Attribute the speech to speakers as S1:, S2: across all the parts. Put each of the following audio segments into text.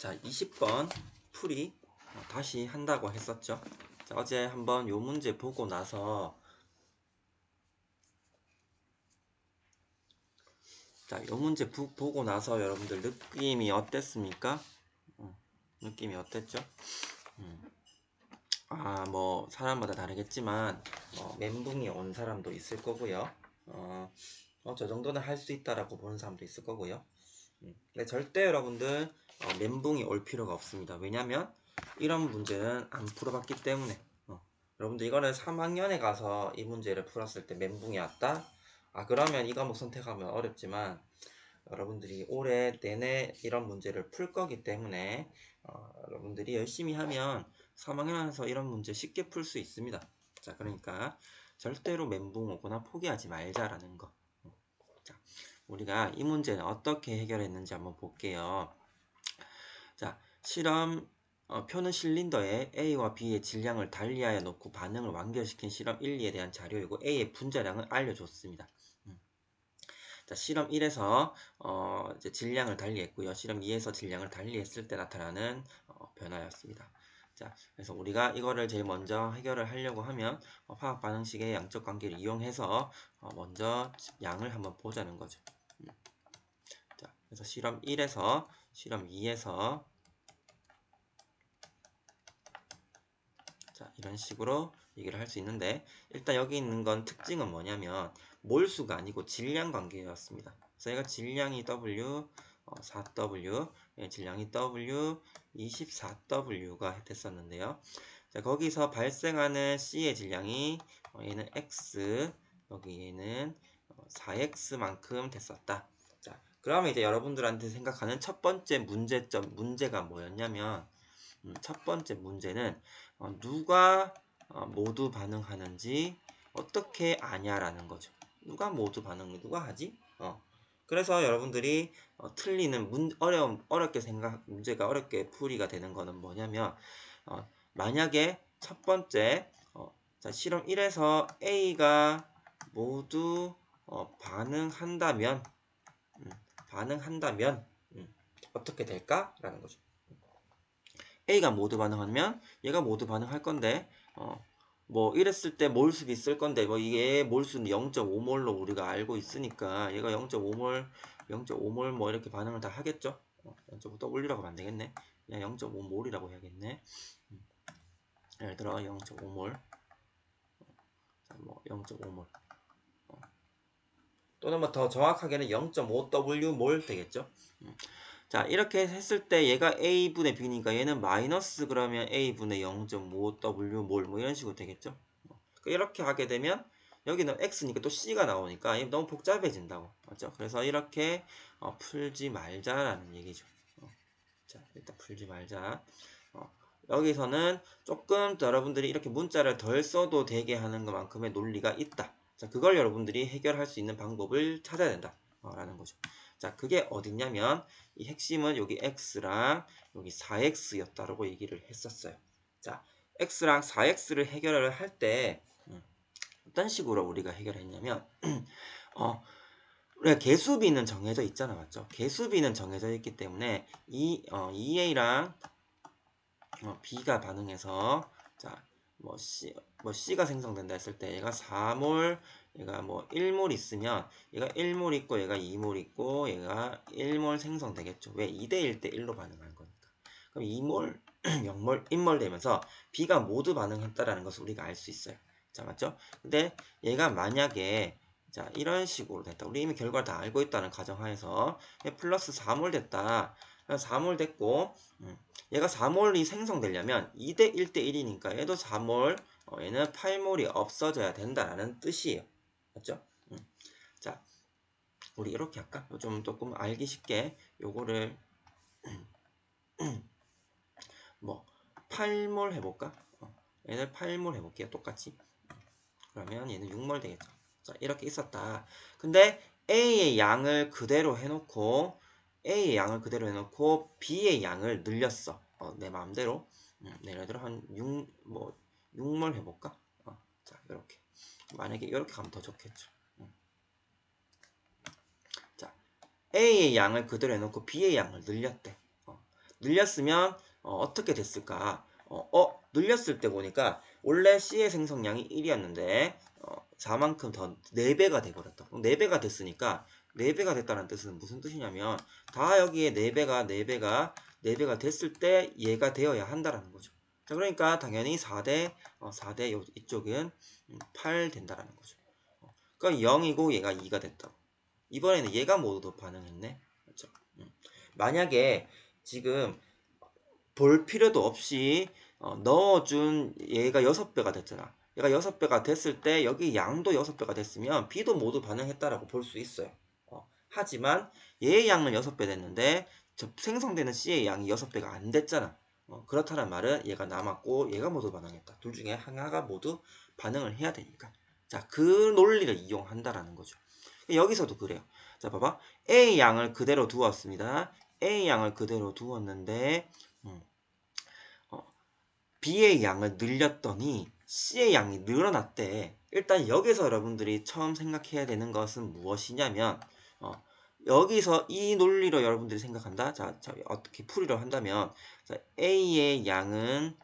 S1: 자, 20번 풀이 어, 다시 한다고 했었죠. 자, 어제 한번 요 문제 보고 나서 자, 요 문제 부- 보고 나서 여러분들 느낌이 어땠습니까? 어, 느낌이 어땠죠? 음. 아, 뭐 사람마다 다르겠지만 어, 멘붕이 온 사람도 있을 거고요. 어, 어, 저 정도는 할 수 있다라고 보는 사람도 있을 거고요. 음, 근데 절대 여러분들 어, 멘붕이 올 필요가 없습니다. 왜냐면 이런 문제는 안 풀어봤기 때문에 어, 여러분들 이거는 3학년에 가서 이 문제를 풀었을 때 멘붕이 왔다? 아 그러면 이 과목 선택하면 어렵지만 여러분들이 올해 내내 이런 문제를 풀 거기 때문에 어, 여러분들이 열심히 하면 3학년에서 이런 문제 쉽게 풀 수 있습니다. 자 그러니까 절대로 멘붕 오거나 포기하지 말자라는 거. 어, 자 우리가 이 문제는 어떻게 해결했는지 한번 볼게요. 자, 실험 어, 표는 실린더에 A와 B의 질량을 달리하여 놓고 반응을 완결시킨 실험 1, 2에 대한 자료이고 A의 분자량을 알려줬습니다. 음. 자, 실험 1에서 어, 이제 질량을 달리했고요. 실험 2에서 질량을 달리했을 때 나타나는 어, 변화였습니다. 자, 그래서 우리가 이거를 제일 먼저 해결을 하려고 하면 어, 화학 반응식의 양적 관계를 이용해서 어, 먼저 양을 한번 보자는 거죠. 음. 자, 그래서 실험 1에서 실험 2에서 자, 이런 식으로 얘기를 할 수 있는데 일단 여기 있는 건 특징은 뭐냐면 몰수가 아니고 질량 관계였습니다. 얘가 질량이 W 어, 4W, 예, 질량이 W 24W가 됐었는데요. 자, 거기서 발생하는 C의 질량이 어, 얘는 X, 여기 얘는 어, 4X만큼 됐었다. 자, 그러면 이제 여러분들한테 생각하는 첫 번째 문제점, 문제가 뭐였냐면 음, 첫 번째 문제는 어, 누가 어, 모두 반응하는지 어떻게 아냐라는 거죠. 누가 모두 반응을 누가 하지? 어. 그래서 여러분들이 어, 틀리는 문, 어려움 어렵게 생각 문제가 어렵게 풀이가 되는 거는 뭐냐면 어, 만약에 첫 번째 어, 자, 실험 1에서 A가 모두 어, 반응한다면 음, 반응한다면 음, 어떻게 될까 라는 거죠. A가 모두 반응하면 얘가 모두 반응할 건데 어, 뭐 이랬을 때 몰수비 쓸 건데 뭐 이게 몰수는 0.5몰로 우리가 알고 있으니까 얘가 0.5몰 0.5몰 뭐 이렇게 반응을 다 하겠죠. 어, 0.5W라고 하면 안 되겠네. 그냥 0.5몰이라고 해야겠네. 음. 예를 들어 0.5몰 자, 뭐 0.5몰 어. 또는 뭐 더 정확하게는 0.5W 몰 되겠죠. 음. 자 이렇게 했을 때 얘가 a분의 b니까 얘는 마이너스 그러면 a분의 0.5w 몰 뭐 이런 식으로 되겠죠? 이렇게 하게 되면 여기는 x니까 또 c가 나오니까 너무 복잡해진다고. 맞죠? 그래서 이렇게 어, 풀지 말자라는 얘기죠. 어. 자 일단 풀지 말자. 어, 여기서는 조금 더 여러분들이 이렇게 문자를 덜 써도 되게 하는 것만큼의 논리가 있다. 자 그걸 여러분들이 해결할 수 있는 방법을 찾아야 된다. 라는 거죠 자, 그게 어딨냐면 이 핵심은 여기 x랑 여기 4x였다라고 얘기를 했었어요. 자, x랑 4x를 해결을 할때 음, 어떤 식으로 우리가 해결했냐면 어, 우리가 개수비는 정해져 있잖아, 맞죠? 개수비는 정해져 있기 때문에 이 어, 2a랑 어, b가 반응해서 자, 뭐 C, 뭐 C가 생성된다 했을 때 얘가 4몰 얘가 뭐 1몰 있으면 얘가 1몰 있고 얘가 2몰 있고 얘가 1몰 생성되겠죠. 왜 2대1 대 1로 반응한 거니까. 그럼 2몰, 0몰, 1몰 되면서 B가 모두 반응했다라는 것을 우리가 알 수 있어요. 자, 맞죠? 근데 얘가 만약에 자, 이런 식으로 됐다. 우리 이미 결과를 다 알고 있다는 가정하에서 플러스 4몰 됐다. 4몰 됐고 음, 얘가 4몰이 생성되려면 2대 1대 1이니까 얘도 4몰 어, 얘는 8몰이 없어져야 된다라는 뜻이에요. 맞죠? 음. 자, 우리 이렇게 할까? 좀 조금 알기 쉽게 요거를 뭐 8몰 해볼까? 어, 얘를 8몰 해볼게요. 똑같이. 그러면 얘는 6몰 되겠죠. 자, 이렇게 있었다. 근데 A의 양을 그대로 해놓고 A의 양을 그대로 해놓고 B의 양을 늘렸어. 어, 내 마음대로. 음, 예를 들어 한 6, 뭐 6몰 해볼까? 어, 자, 이렇게. 만약에 이렇게 가면 더 좋겠죠. 음. 자, A의 양을 그대로 해놓고 B의 양을 늘렸대. 어. 늘렸으면 어, 떻게 됐을까? 어, 어, 늘렸을 때 보니까 원래 C의 생성량이 1이었는데 어, 4만큼 더 4배가 돼버렸다. 4배가 됐으니까 4배가 됐다는 뜻은 무슨 뜻이냐면 다 여기에 4배가 4배가 4배가 됐을 때 얘가 되어야 한다라는 거죠. 자, 그러니까 당연히 4대 어, 4대 요, 이쪽은 8 된다라는 거죠. 어, 그러니까 0이고 얘가 2가 됐다고. 이번에는 얘가 모두 반응했네. 그렇죠? 음. 만약에 지금 볼 필요도 없이 어, 넣어준 얘가 6배가 됐잖아. 얘가 6배가 됐을 때 여기 양도 6배가 됐으면 B도 모두 반응했다라고 볼 수 있어요. 어, 하지만 얘의 양은 6배 됐는데 생성되는 C의 양이 6배가 안 됐잖아. 어, 그렇다는 말은 얘가 남았고 얘가 모두 반응했다. 둘 중에 하나가 모두 반응을 해야 되니까. 자, 그 논리를 이용한다라는 거죠. 여기서도 그래요. 자, 봐봐. A 양을 그대로 두었습니다. A 양을 그대로 두었는데 음, 어, B의 양을 늘렸더니 C의 양이 늘어났대. 일단 여기서 여러분들이 처음 생각해야 되는 것은 무엇이냐면 어, 여기서 이 논리로 여러분들이 생각한다. 자, 자 어떻게 풀이를 한다면 자, A의 양은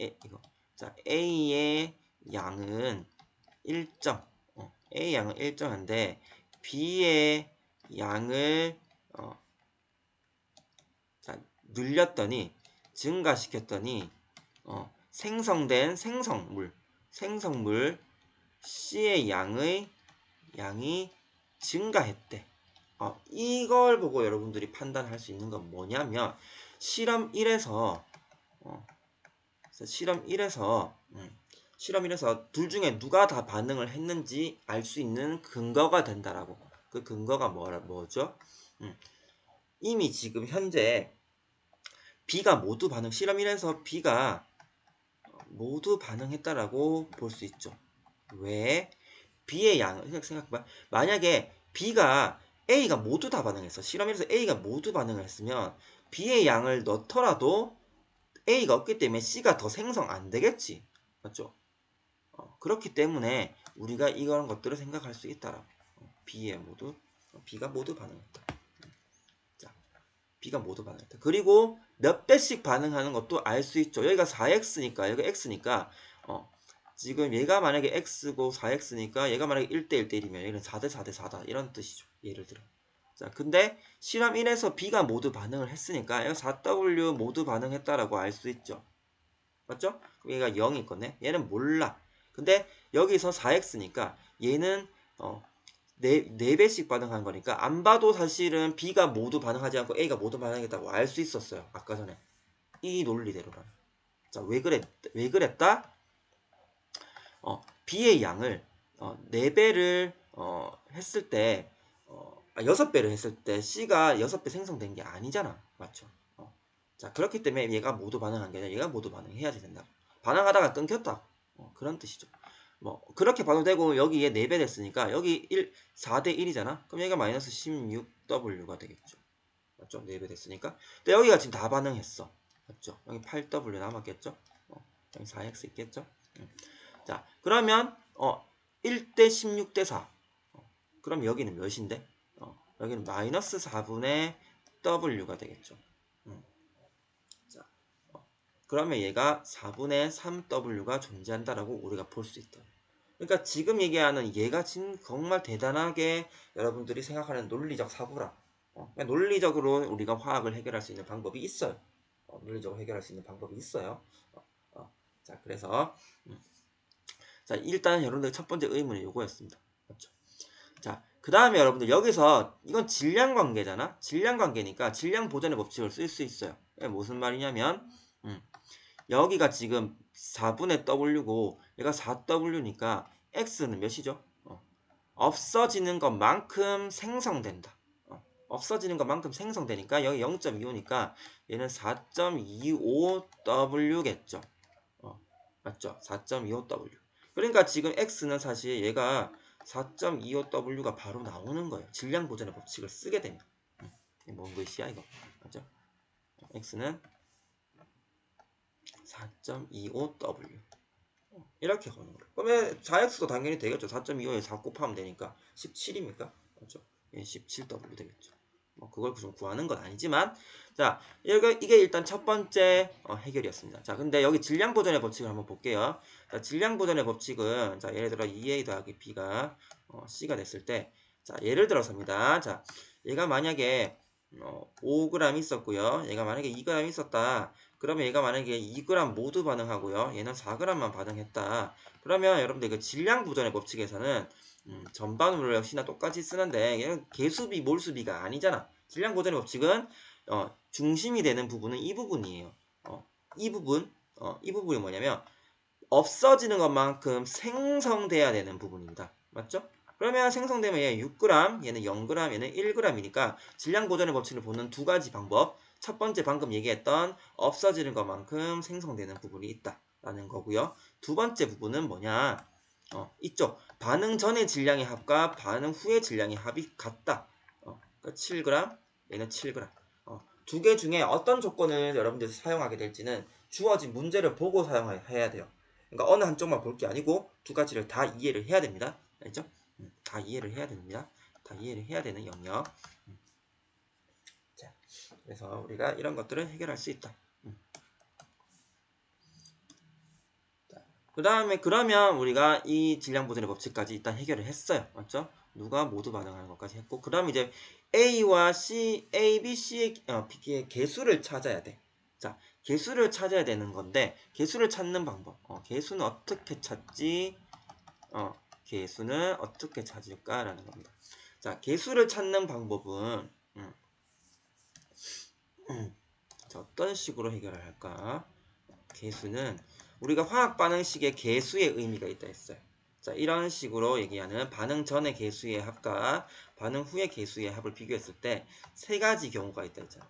S1: A, 이거. 자, A의 양은 일정. 어, A 양은 일정한데 B의 양을 어, 자, 늘렸더니 증가시켰더니 어, 생성된 생성물 생성물 C의 양의 양이 증가했대. 어, 이걸 보고 여러분들이 판단할 수 있는 건 뭐냐면 실험 1에서 어, 실험 1에서 음, 실험 1에서 둘 중에 누가 다 반응을 했는지 알 수 있는 근거가 된다라고. 그 근거가 뭐라 뭐죠? 음, 이미 지금 현재 B가 모두 반응 실험 1에서 B가 모두 반응했다라고 볼 수 있죠. 왜? B의 양 생각해봐. 만약에 B가 A가 모두 다 반응했어. 실험 1에서 A가 모두 반응을 했으면 B의 양을 넣더라도 A가 없기 때문에 C가 더 생성 안 되겠지. 맞죠? 어, 그렇기 때문에 우리가 이런 것들을 생각할 수 있다라. 어, B에 모두 어, B가 모두 반응했다. 자, B가 모두 반응했다. 그리고 몇 배씩 반응하는 것도 알 수 있죠. 여기가 4x니까 여기 x니까 어, 지금 얘가 만약에 x고 4x니까 얘가 만약에 1대 1대 1이면 얘는 4대 4대 4다 이런 뜻이죠. 예를 들어. 자, 근데 실험 1에서 B가 모두 반응을 했으니까 얘가 4W 모두 반응했다라고 알 수 있죠. 맞죠? 얘가 0이 있거든. 얘는 몰라. 근데 여기서 4x니까 얘는 어, 4, 4배씩 반응한 거니까 안 봐도 사실은 B가 모두 반응하지 않고 A가 모두 반응했다고 알 수 있었어요. 아까 전에. 이 논리대로라면. 자, 왜 그랬, 왜 그랬다? 어, B의 양을 어, 4배를 어, 했을 때 어, 6배를 아, 했을 때 C가 6배 생성된 게 아니잖아. 맞죠? 어. 자, 그렇기 때문에 얘가 모두 반응한 게 아니라 얘가 모두 반응해야지 된다. 반응하다가 끊겼다. 어, 그런 뜻이죠. 뭐 그렇게 봐도 되고 여기에 4배 됐으니까 여기 1 4대 1이잖아. 그럼 여기가 마이너스 16W가 되겠죠. 맞죠? 4배 됐으니까. 근데 여기가 지금 다 반응했어. 맞죠? 여기 8W 남았겠죠? 어, 여기 4X 있겠죠? 음. 자, 그러면 어 1대 16대 4. 어, 그럼 여기는 몇인데? 어, 여기는 마이너스 4분의 W가 되겠죠. 음. 그러면 얘가 4분의 3w가 존재한다라고 우리가 볼 수 있다. 그러니까 지금 얘기하는 얘가 지금 정말 대단하게 여러분들이 생각하는 논리적 사고라. 어, 그러니까 논리적으로 우리가 화학을 해결할 수 있는 방법이 있어요. 어, 논리적으로 해결할 수 있는 방법이 있어요. 어, 어. 자, 그래서 음. 자 일단 여러분들 첫 번째 의문이 요거였습니다. 맞죠? 자, 그 다음에 여러분들 여기서 이건 질량 관계잖아. 질량 관계니까 질량 보존의 법칙을 쓸 수 있어요. 무슨 말이냐면 음. 여기가 지금 4분의 W고 얘가 4W니까 X는 몇이죠? 어. 없어지는 것만큼 생성된다. 어. 없어지는 것만큼 생성되니까 여기 0.25니까 얘는 4.25W겠죠. 어. 맞죠? 4.25W. 그러니까 지금 X는 사실 얘가 4.25W가 바로 나오는 거예요. 질량 보존의 법칙을 쓰게 되면. 음. 뭔 글씨야 이거. 맞죠? X는 4.25W 이렇게 하는 거예요. 그러면 4x도 당연히 되겠죠. 4.25에 4 곱하면 되니까 17입니까? 맞죠? 예, 17W 되겠죠. 뭐 그걸 좀 구하는 건 아니지만 자 이게 일단 첫 번째 어, 해결이었습니다. 자 근데 여기 질량 보존의 법칙을 한번 볼게요. 자 질량 보존의 법칙은 자 예를 들어 2a 더하기 b가 어, c가 됐을 때 자 예를 들어서입니다. 자 얘가 만약에 어, 5g 있었고요. 얘가 만약에 2g 있었다. 그러면 얘가 만약에 2g 모두 반응하고요. 얘는 4g만 반응했다. 그러면 여러분들 그 질량 보존의 법칙에서는 음, 전반으로 역시나 똑같이 쓰는데 얘는 개수비 몰수비가 아니잖아. 질량 보존의 법칙은 어, 중심이 되는 부분은 이 부분이에요. 어, 이 부분, 어, 이 부분이 뭐냐면 없어지는 것만큼 생성돼야 되는 부분입니다. 맞죠? 그러면 생성되면 얘 6g, 얘는 0g, 얘는 1g이니까 질량 보존의 법칙을 보는 두 가지 방법. 첫 번째 방금 얘기했던 없어지는 것만큼 생성되는 부분이 있다라는 거고요. 두 번째 부분은 뭐냐? 어, 이쪽 반응 전의 질량의 합과 반응 후의 질량의 합이 같다. 어, 그러니까 7g, 얘는 7g. 어, 두 개 중에 어떤 조건을 여러분들이 사용하게 될지는 주어진 문제를 보고 사용해야 돼요. 그러니까 어느 한쪽만 볼 게 아니고 두 가지를 다 이해를 해야 됩니다. 알죠? 음, 다 이해를 해야 됩니다. 다 이해를 해야 되는 영역. 그래서 우리가 이런 것들을 해결할 수 있다. 음. 그 다음에 그러면 우리가 이 질량 보존의 법칙까지 일단 해결을 했어요. 맞죠? 누가 모두 반응하는 것까지 했고 그 다음 이제 A와 C, A, B, C의 어, B의 개수를 찾아야 돼. 자, 개수를 찾아야 되는 건데 개수를 찾는 방법. 어, 개수는 어떻게 찾지? 어, 개수는 어떻게 찾을까라는 겁니다. 자, 개수를 찾는 방법은 음, 음, 자, 어떤 식으로 해결을 할까? 개수는 우리가 화학 반응식의 개수의 의미가 있다 했어요. 자, 이런 식으로 얘기하는 반응 전의 개수의 합과 반응 후의 개수의 합을 비교했을 때 세 가지 경우가 있다 했잖아.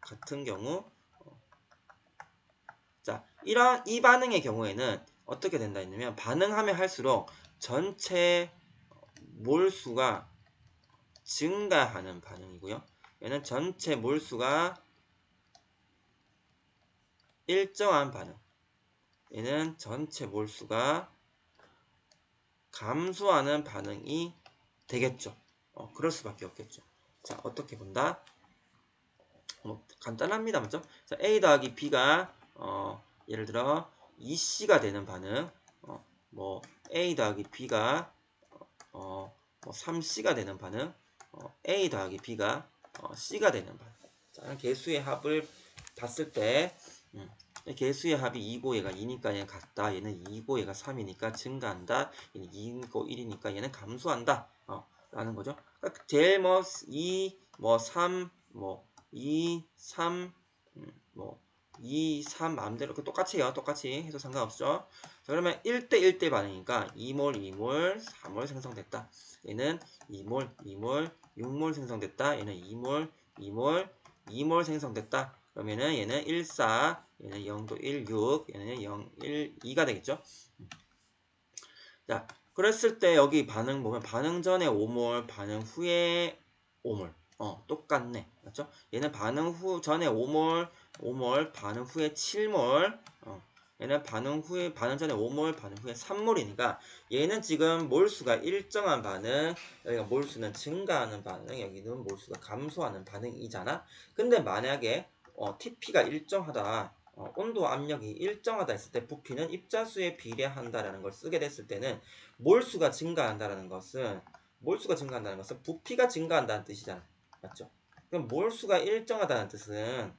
S1: 같은 경우 어. 자, 이런 이 반응의 경우에는 어떻게 된다 했냐면 반응하면 할수록 전체 몰수가 증가하는 반응이고요. 얘는 전체 몰수가 일정한 반응. 얘는 전체 몰수가 감소하는 반응이 되겠죠. 어, 그럴 수밖에 없겠죠. 자, 어떻게 본다? 뭐 간단합니다. 맞죠? 자, A 더하기 B가 어, 예를 들어 2C가 되는 반응 어, 뭐 A 더하기 B가 어, 뭐 3C가 되는 반응 어, A 더하기 B가 어, C가 되는 반응 자, 개수의 합을 봤을 때 음, 개수의 합이 2고 얘가 2니까 얘는 같다. 얘는 2고 얘가 3이니까 증가한다. 얘는 2고 1이니까 얘는 감소한다. 어, 라는 거죠. 그러니까 제일 뭐 2, 뭐 3, 뭐 2, 3, 음, 뭐 2, 3 마음대로 똑같이 해요. 똑같이 해도 상관없죠. 자, 그러면 1대 1대 반응이니까 2몰, 2몰, 4몰 생성됐다. 얘는 2몰, 2몰, 6몰 생성됐다. 얘는 2몰, 2몰, 2몰 생성됐다. 그러면은 얘는 1, 4, 얘는 0도 1, 6, 얘는 0, 1, 2가 되겠죠. 자, 그랬을 때 여기 반응 보면 반응 전에 5몰, 반응 후에 5몰. 어, 똑같네. 맞죠? 얘는 반응 후 전에 5몰, 5몰, 반응 후에 7몰. 어, 얘는 반응 후에 반응 전에 5몰, 반응 후에 3몰이니까 얘는 지금 몰수가 일정한 반응, 여기가 몰수는 증가하는 반응, 여기는 몰수가 감소하는 반응이잖아. 근데 만약에 어, TP가 일정하다. 어, 온도 압력이 일정하다 했을 때 부피는 입자수에 비례한다라는 걸 쓰게 됐을 때는 몰수가 증가한다라는 것은 몰수가 증가한다는 것은 부피가 증가한다는 뜻이잖아. 맞죠? 그럼 몰수가 일정하다는 뜻은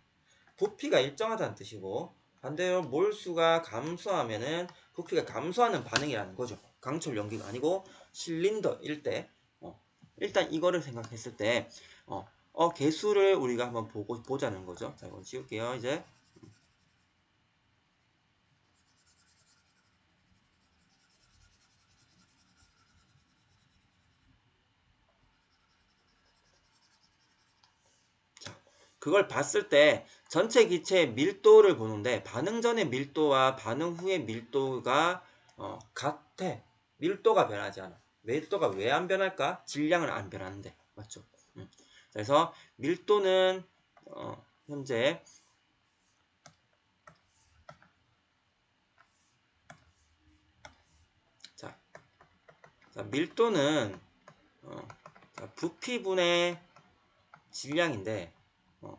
S1: 부피가 일정하다는 뜻이고 반대로 몰수가 감소하면은 부피가 감소하는 반응이라는 거죠. 강철 연기가 아니고 실린더일 때 어, 일단 이거를 생각했을 때 어, 어, 개수를 우리가 한번 보고 보자는 거죠. 자, 이건 지울게요. 이제 그걸 봤을 때 전체 기체의 밀도를 보는데 반응 전의 밀도와 반응 후의 밀도가 어, 같아. 밀도가 변하지 않아. 밀도가 왜 안 변할까? 질량은 안 변하는데. 맞죠? 음. 그래서 밀도는 어, 현재 자, 자 밀도는 어, 자, 부피분의 질량인데 어,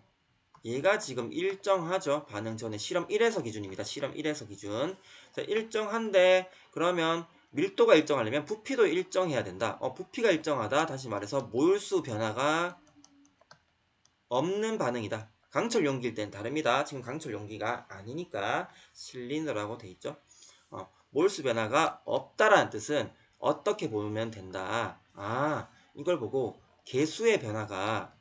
S1: 얘가 지금 일정하죠. 반응 전에 실험 1에서 기준입니다. 실험 1에서 기준. 자, 일정한데 그러면 밀도가 일정하려면 부피도 일정해야 된다. 어, 부피가 일정하다. 다시 말해서 몰수 변화가 없는 반응이다. 강철 용기일 땐 다릅니다. 지금 강철 용기가 아니니까 실린더라고 돼 있죠. 어, 몰수 변화가 없다라는 뜻은 어떻게 보면 된다. 아, 이걸 보고 개수의 변화가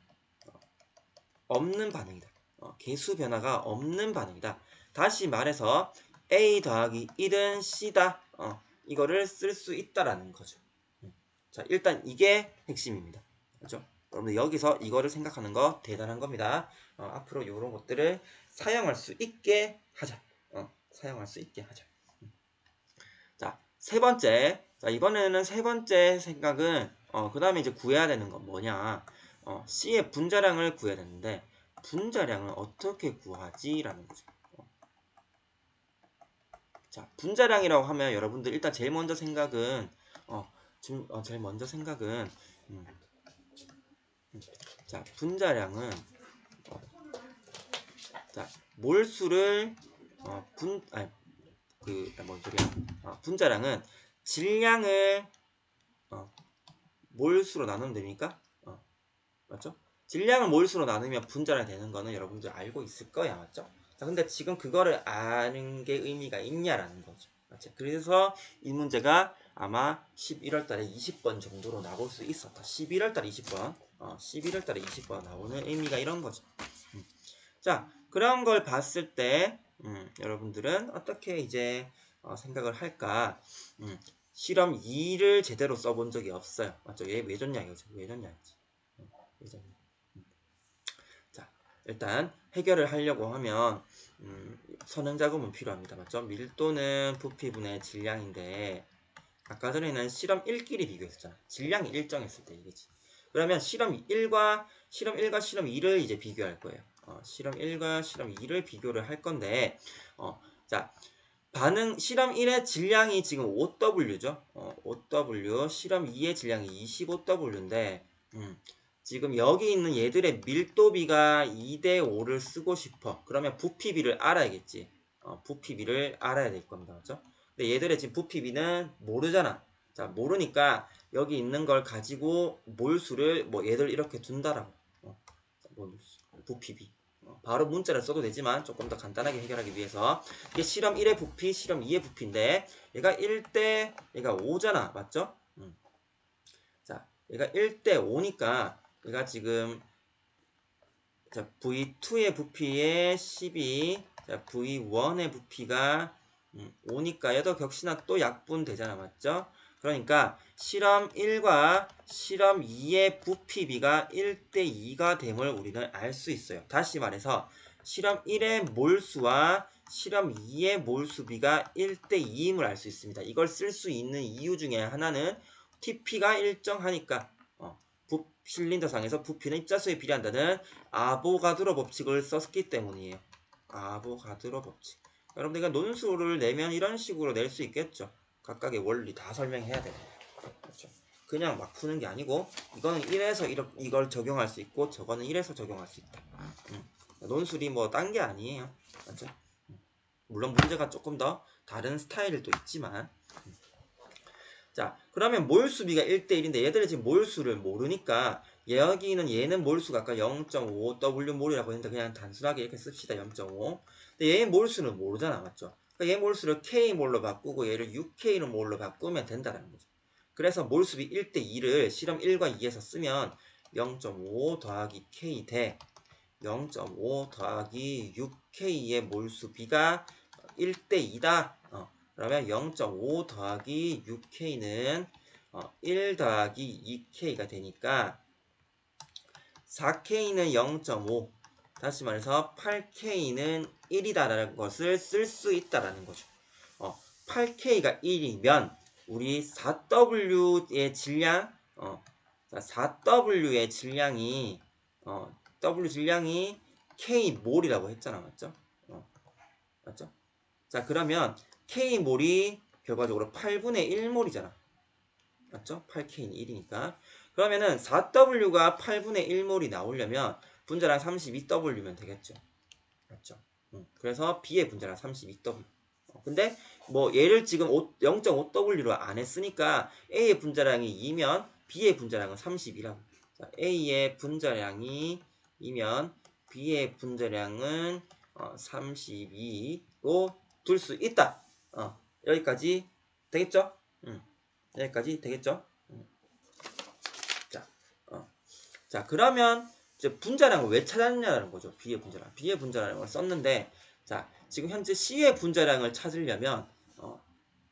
S1: 없는 반응이다. 어, 개수 변화가 없는 반응이다. 다시 말해서 A 더하기 1은 C다. 어, 이거를 쓸 수 있다라는 거죠. 음. 자, 일단 이게 핵심입니다. 그렇죠? 여러분들 여기서 이거를 생각하는 거 대단한 겁니다. 어, 앞으로 이런 것들을 사용할 수 있게 하자. 어, 사용할 수 있게 하자. 음. 자, 세 번째. 자, 이번에는 세 번째 생각은 어, 그 다음에 이제 구해야 되는 건 뭐냐. 어, C의 분자량을 구해야 되는데 분자량을 어떻게 구하지라는 거죠. 어. 자, 분자량이라고 하면 여러분들 일단 제일 먼저 생각은 어, 지금 어, 제일 먼저 생각은 음, 음, 자, 분자량은 어, 자, 몰수를 어, 분 아니 그뭔 소리야? 어, 분자량은 질량을 어, 몰수로 나누면 됩니까? 어, 맞죠? 질량을 몰수로 나누면 분자량이 되는 거는 여러분들 알고 있을 거야, 맞죠? 자, 근데 지금 그거를 아는 게 의미가 있냐라는 거죠. 맞죠? 그래서 이 문제가 아마 11월 달에 20번 정도로 나올 수 있었다. 11월 달에 20번. 어, 11월 달에 20번 나오는 의미가 이런 거죠. 음. 자, 그런 걸 봤을 때, 음, 여러분들은 어떻게 이제 어, 생각을 할까? 음, 실험 2를 제대로 써본 적이 없어요. 맞죠? 얘왜 줬냐 이거죠. 왜 줬냐 이거지. 음, 왜 줬냐. 음. 자, 일단 해결을 하려고 하면 음, 선행 작업은 필요합니다. 맞죠? 밀도는 부피분의 질량인데 아까 전에는 실험 1끼리 비교했잖아. 질량이 일정했을 때 이거지. 그러면 실험 1과 실험 1과 실험 2를 이제 비교할 거예요. 어, 실험 1과 실험 2를 비교를 할 건데 어, 자 반응 실험 1의 질량이 지금 5W죠. 어, 5W 실험 2의 질량이 25W인데 음, 지금 여기 있는 얘들의 밀도비가 2대 5를 쓰고 싶어. 그러면 부피비를 알아야겠지. 어, 부피비를 알아야 될 겁니다. 그렇죠? 근데 얘들의 지금 부피비는 모르잖아. 자, 모르니까 여기 있는 걸 가지고 몰수를 뭐 얘들 이렇게 둔다라고. 어, 몰수, 부피비. 어, 바로 문자를 써도 되지만 조금 더 간단하게 해결하기 위해서 이게 실험 1의 부피, 실험 2의 부피인데 얘가 1대 얘가 5잖아. 맞죠? 음. 자, 얘가 1대 5니까 얘가 지금 자, V2의 부피에 12, 자, V1의 부피가 음, 5니까 얘도 격시나 또 약분 되잖아. 맞죠? 그러니까 실험 1과 실험 2의 부피비가 1대 2가 됨을 우리는 알 수 있어요. 다시 말해서 실험 1의 몰수와 실험 2의 몰수비가 1대 2임을 알 수 있습니다. 이걸 쓸 수 있는 이유 중에 하나는 TP가 일정하니까 어, 부, 실린더상에서 부피는 입자수에 비례한다는 아보가드로 법칙을 썼기 때문이에요. 아보가드로 법칙. 여러분들 이 논술을 내면 이런 식으로 낼 수 있겠죠. 각각의 원리 다 설명해야 돼요. 그렇죠. 그냥 막 푸는 게 아니고 이거는 1에서 이걸 적용할 수 있고 저거는 1에서 적용할 수 있다. 음. 논술이 뭐 딴 게 아니에요. 맞죠? 음. 물론 문제가 조금 더 다른 스타일도 있지만 음. 자 그러면 몰수비가 1대1인데 얘들이 지금 몰수를 모르니까 여기는 얘는 몰수가 아까 0.5W 몰이라고 했는데 그냥 단순하게 이렇게 씁시다 0.5 근데 얘 몰수는 모르잖아 맞죠? 그러니까 얘 몰수를 K몰로 바꾸고 얘를 6K로 몰로 바꾸면 된다는 거죠. 그래서 몰수비 1대 2를 실험 1과 2에서 쓰면 0.5 더하기 K 대 0.5 더하기 6K의 몰수비가 1대 2다. 어, 그러면 0.5 더하기 6K는 어, 1 더하기 2K가 되니까 4K는 0.5 다시 말해서 8K는 1이다라는 것을 쓸 수 있다라는 거죠. 어, 8K가 1이면 우리 4W의 질량 어, 4W의 질량이 어, W 질량이 K 몰이라고 했잖아. 맞죠? 어, 맞죠? 자, 그러면 K 몰이 결과적으로 8분의 1몰이잖아. 맞죠? 8K는 1이니까. 그러면은 4W가 8분의 1몰이 나오려면 분자량 32W면 되겠죠. 맞죠? 음, 그래서 B의 분자량 32W. 어, 근데 뭐 얘를 지금 0.5W로 안 했으니까 A의 분자량이 2면 B의 분자량은 30이라고. 자, A의 분자량이 2면 B의 분자량은 어, 32로 둘 수 있다. 어, 여기까지 되겠죠? 음, 여기까지 되겠죠? 음. 자, 어. 자 그러면 이제 분자량을 왜 찾았냐는 거죠. B의 분자량. B의 분자량을 썼는데 자 지금 현재 C의 분자량을 찾으려면 어,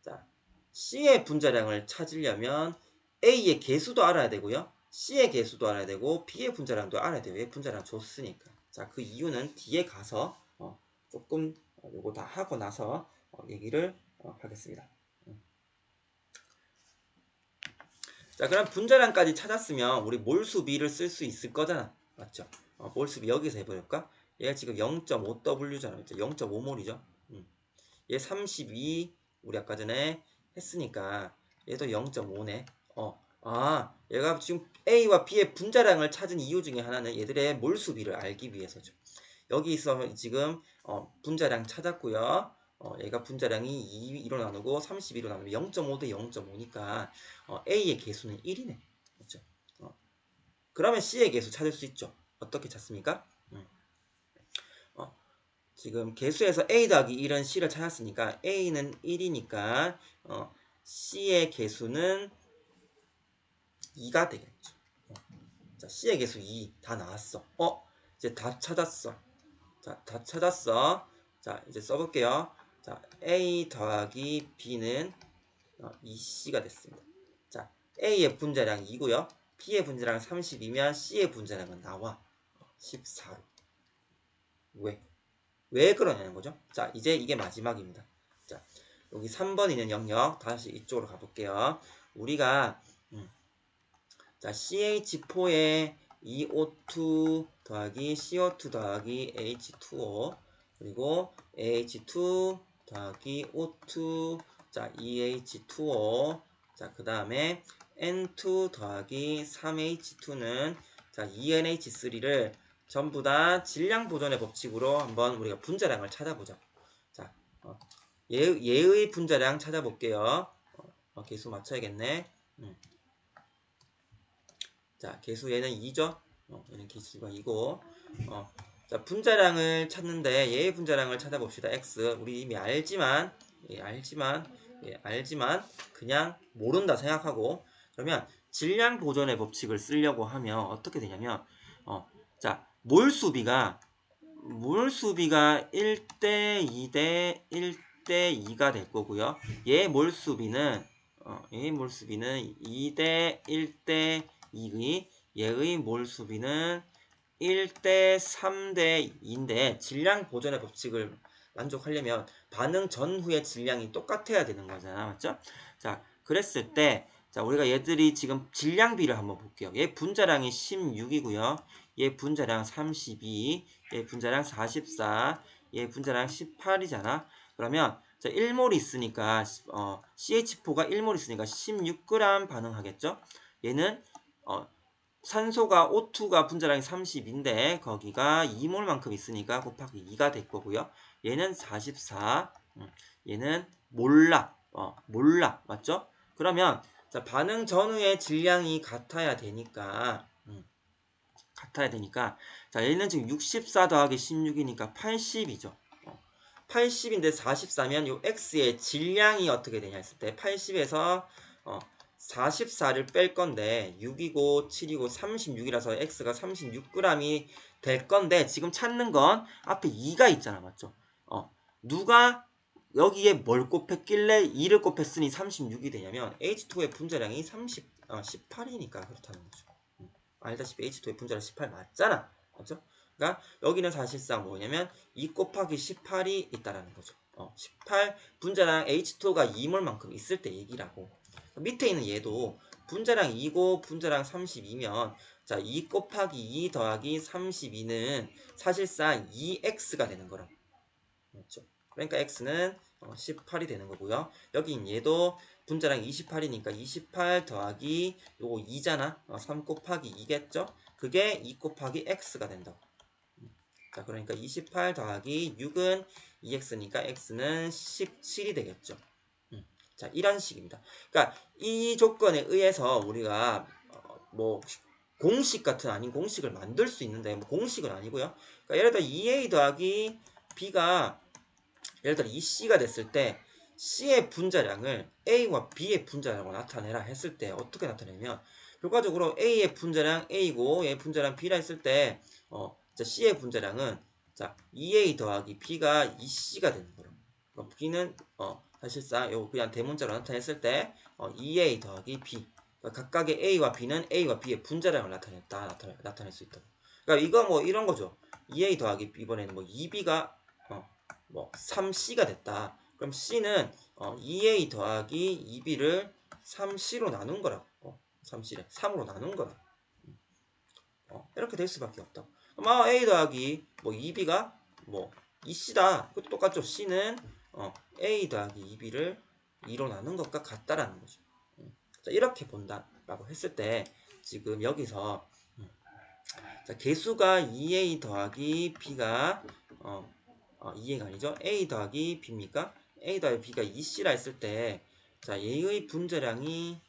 S1: 자 C의 분자량을 찾으려면 A의 개수도 알아야 되고요. C의 개수도 알아야 되고 B의 분자량도 알아야 돼요. 왜 분자량 줬으니까. 자 그 이유는 뒤에 가서 어, 조금 요거 다 하고 나서 어, 얘기를 어, 하겠습니다. 음. 자 그럼 분자량까지 찾았으면 우리 몰수 비를 쓸 수 있을 거잖아. 맞죠? 어, 몰수비 여기서 해볼까? 얘가 지금 0.5W잖아. 0.5몰이죠. 음. 얘 32, 우리 아까 전에 했으니까 얘도 0.5네. 어, 아, 얘가 지금 A와 B의 분자량을 찾은 이유 중에 하나는 얘들의 몰수비를 알기 위해서죠. 여기서 지금 어, 분자량 찾았고요. 어, 얘가 분자량이 2로 나누고 32로 나누면 0.5 대 0.5니까 어, A의 개수는 1이네. 그렇죠? 어. 그러면 C의 개수 찾을 수 있죠. 어떻게 찾습니까? 음. 어, 지금 개수에서 A 더하기 1은 C를 찾았으니까 A는 1이니까 어, C의 개수는 2가 되겠죠. 어. 자, C의 개수 2 다 나왔어. 어, 이제 다 찾았어. 자, 다 찾았어. 자, 이제 써볼게요. 자, A 더하기 B는 어, 2C가 됐습니다. 자, A의 분자량 2고요. B의 분자량 32면 C의 분자량은 나와. 14로. 왜? 왜 그러냐는 거죠. 자, 이제 이게 마지막입니다. 자, 여기 3번 있는 영역 다시 이쪽으로 가볼게요. 우리가 음, 자, CH4에 EO2 더하기 CO2 더하기 H2O 그리고 AH2 더하기 O2 자 EH2O 자 그 다음에 N2 더하기 3H2는 자 ENH3를 전부 다 질량 보존의 법칙으로 한번 우리가 분자량을 찾아보자. 자 어, 얘, 얘의 분자량 찾아볼게요. 어, 어, 개수 맞춰야겠네. 음. 자 개수 얘는 2죠. 어, 얘는 개수가 2고 어, 자, 분자량을 찾는데 얘의 분자량을 찾아봅시다. x. 우리 이미 알지만 예, 알지만 예, 알지만 그냥 모른다 생각하고 그러면 질량 보존의 법칙을 쓰려고 하면 어떻게 되냐면 어, 자, 몰수비가 몰수비가 1대 2대 1대 2가 될 거고요. 얘 몰수비는 어, 얘의 몰수비는 2대 1대 2의 얘의 몰수비는 1대 3대 2인데 질량 보존의 법칙을 만족하려면 반응 전후의 질량이 똑같아야 되는 거잖아. 맞죠? 자, 그랬을 때 자, 우리가 얘들이 지금 질량비를 한번 볼게요. 얘 분자량이 16이고요. 얘 분자량 32, 얘 분자량 44, 얘 분자량 18이잖아. 그러면 자, 1몰 있으니까 어, CH4가 1몰 있으니까 16g 반응하겠죠? 얘는 어, 산소가 O2가 분자량이 30인데 거기가 2몰만큼 있으니까 곱하기 2가 될 거고요. 얘는 44. 음, 얘는 몰라. 어, 몰라. 맞죠? 그러면 자, 반응 전후의 질량이 같아야 되니까 음, 같아야 되니까 자, 얘는 지금 64 더하기 16이니까 80이죠. 어, 80인데 44면 요 x의 질량이 어떻게 되냐 했을 때 80에서 어, 44를 뺄 건데 6이고 7이고 36이라서 x가 36g이 될 건데 지금 찾는 건 앞에 2가 있잖아 맞죠? 어 누가 여기에 뭘 곱했길래 2를 곱했으니 36이 되냐면 H2의 분자량이 30, 어, 18이니까 그렇다는 거죠. 음, 알다시피 H2의 분자량 18 맞잖아. 맞죠? 그러니까 여기는 사실상 뭐냐면 2 곱하기 18이 있다라는 거죠. 어, 18 분자량 H2가 2몰만큼 있을 때 얘기라고. 밑에 있는 얘도 분자량 2고 분자량 32면 자, 2 곱하기 2 더하기 32는 사실상 2x가 되는 거라. 맞죠? 그러니까 x는 어, 18이 되는 거고요. 여긴 얘도 분자량 28이니까 28 더하기 요거 2잖아. 어, 3 곱하기 2겠죠? 그게 2 곱하기 x가 된다고. 자, 그러니까 28 더하기 6은 2x니까 x는 17이 되겠죠. 음, 자, 이런 식입니다. 그러니까 이 조건에 의해서 우리가 어, 뭐 공식 같은 아닌 공식을 만들 수 있는데 뭐 공식은 아니고요. 그러니까 예를 들어 2a 더하기 b가 예를 들어 2c가 됐을 때 C의 분자량을 A와 B의 분자량으로 나타내라 했을 때 어떻게 나타내면 결과적으로 A의 분자량 A고 얘의 분자량 B라 했을 때 어, C의 분자량은 자 2A 더하기 B가 2C가 되는 거로 어, B는 어, 사실상 요 그냥 대문자로 나타냈을 때 어, 2A 더하기 B 그러니까 각각의 A와 B는 A와 B의 분자량을 나타냈다 나타내, 나타낼 수 있다. 그러니까 이거 뭐 이런 거죠. 2A 더하기 B 이번에는 뭐 2B가 어, 뭐 3C가 됐다. 그럼 C는 어, 2A 더하기 2B를 3C로 나눈 거라고. 어, 3C래. 3으로 나눈 거라. 어, 이렇게 될 수밖에 없다. 그럼 아, A 더하기 뭐 2B가 뭐 2C다. 그것도 똑같죠. C는 어, A 더하기 2B를 2로 나눈 것과 같다라는 거죠. 음. 자, 이렇게 본다라고 했을 때 지금 여기서 음. 자, 개수가 2A 더하기 B가 어, 어, 2A가 아니죠. A 더하기 B입니까? A 더하기 B가 2C라 했을 때, 자, 얘의 분자량이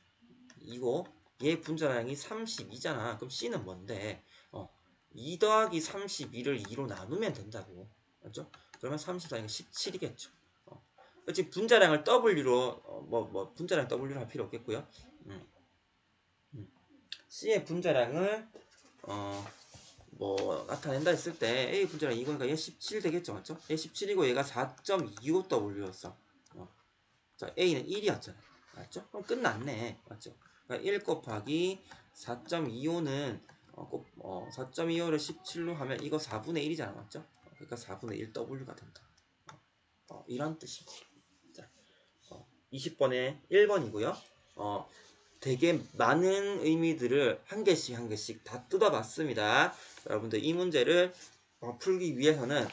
S1: 2고, 얘의 분자량이 32잖아. 그럼 C는 뭔데? 어, 2 더하기 32를 2로 나누면 된다고. 맞죠? 그러면 34는 17이겠죠. 어. 지금 분자량을 W로, 어, 뭐, 뭐, 분자량 W로 할 필요 없겠고요. 음. 음. C의 분자량을, 어, 뭐 나타낸다 했을 때 A 분자량 이거니까 얘 17 되겠죠 맞죠? 얘 17이고 얘가 4.25W였어 어. 자 A는 1이었잖아 맞죠? 그럼 끝났네 맞죠? 그러니까 1 곱하기 4.25는 어, 어, 4.25를 17로 하면 이거 4분의 1이잖아 맞죠? 그러니까 4분의 1W가 된다 어, 이런 뜻이지 자, 어, 20번에 1번이고요 어, 되게 많은 의미들을 한 개씩 한 개씩 다 뜯어봤습니다. 여러분들 이 문제를 어, 풀기 위해서는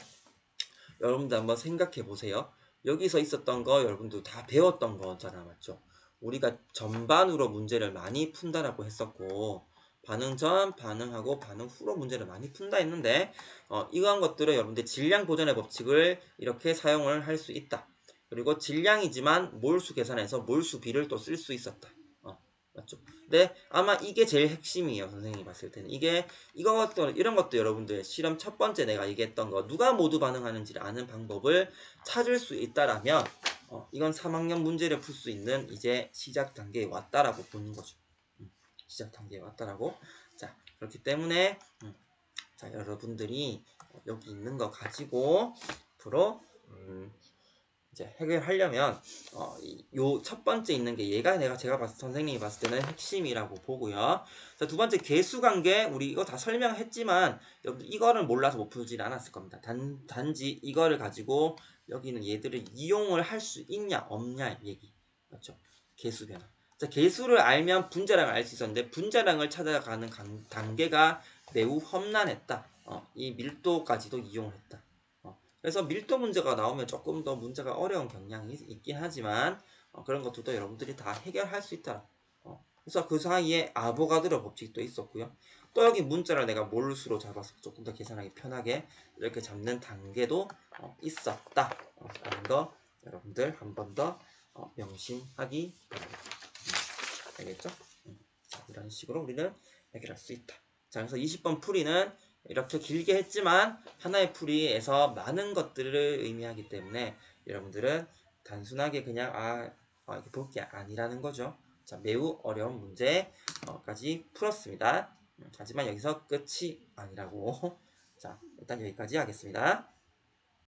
S1: 여러분들 한번 생각해 보세요. 여기서 있었던 거 여러분들 다 배웠던 거잖아 맞죠? 우리가 전반으로 문제를 많이 푼다라고 했었고 반응 전, 반응하고 반응 후로 문제를 많이 푼다 했는데 어, 이러한 것들을 여러분들 질량 보존의 법칙을 이렇게 사용을 할 수 있다. 그리고 질량이지만 몰수 계산해서 몰수 비를 또 쓸 수 있었다. 맞죠? 네, 아마 이게 제일 핵심이에요, 선생님이 봤을 때는. 이게, 이것도, 이런 것도 여러분들 실험 첫 번째 내가 얘기했던 거, 누가 모두 반응하는지를 아는 방법을 찾을 수 있다라면, 어, 이건 3학년 문제를 풀 수 있는 이제 시작 단계에 왔다라고 보는 거죠. 음, 시작 단계에 왔다라고. 자, 그렇기 때문에, 음, 자, 여러분들이 여기 있는 거 가지고, 앞으로, 음, 이제 해결하려면 어, 요 첫 번째 있는 게 얘가 내가 제가 봤을 선생님이 봤을 때는 핵심이라고 보고요. 자, 두 번째 개수 관계 우리 이거 다 설명했지만 여러분 이거를 몰라서 못 풀진 않았을 겁니다. 단, 단지 이거를 가지고 여기는 얘들을 이용을 할 수 있냐 없냐 얘기 맞죠? 개수 변화. 자, 개수를 알면 분자량을 알 수 있었는데 분자량을 찾아가는 단계가 매우 험난했다. 어, 이 밀도까지도 이용했다. 그래서 밀도 문제가 나오면 조금 더 문제가 어려운 경향이 있긴 하지만 어, 그런 것들도 여러분들이 다 해결할 수 있다. 어, 그래서 그 사이에 아보가드로 법칙도 있었고요. 또 여기 문자를 내가 몰수로 잡아서 조금 더 계산하기 편하게 이렇게 잡는 단계도 어, 있었다. 어, 라는 거 여러분들 한 번더 어, 명심하기 바랍니다. 음, 알겠죠? 음, 자, 이런 식으로 우리는 해결할 수 있다. 자, 그래서 20번 풀이는 이렇게 길게 했지만 하나의 풀이에서 많은 것들을 의미하기 때문에 여러분들은 단순하게 그냥 아, 아 이렇게 볼 게 아니라는 거죠. 자, 매우 어려운 문제까지 풀었습니다. 음, 하지만 여기서 끝이 아니라고. 자, 일단 여기까지 하겠습니다.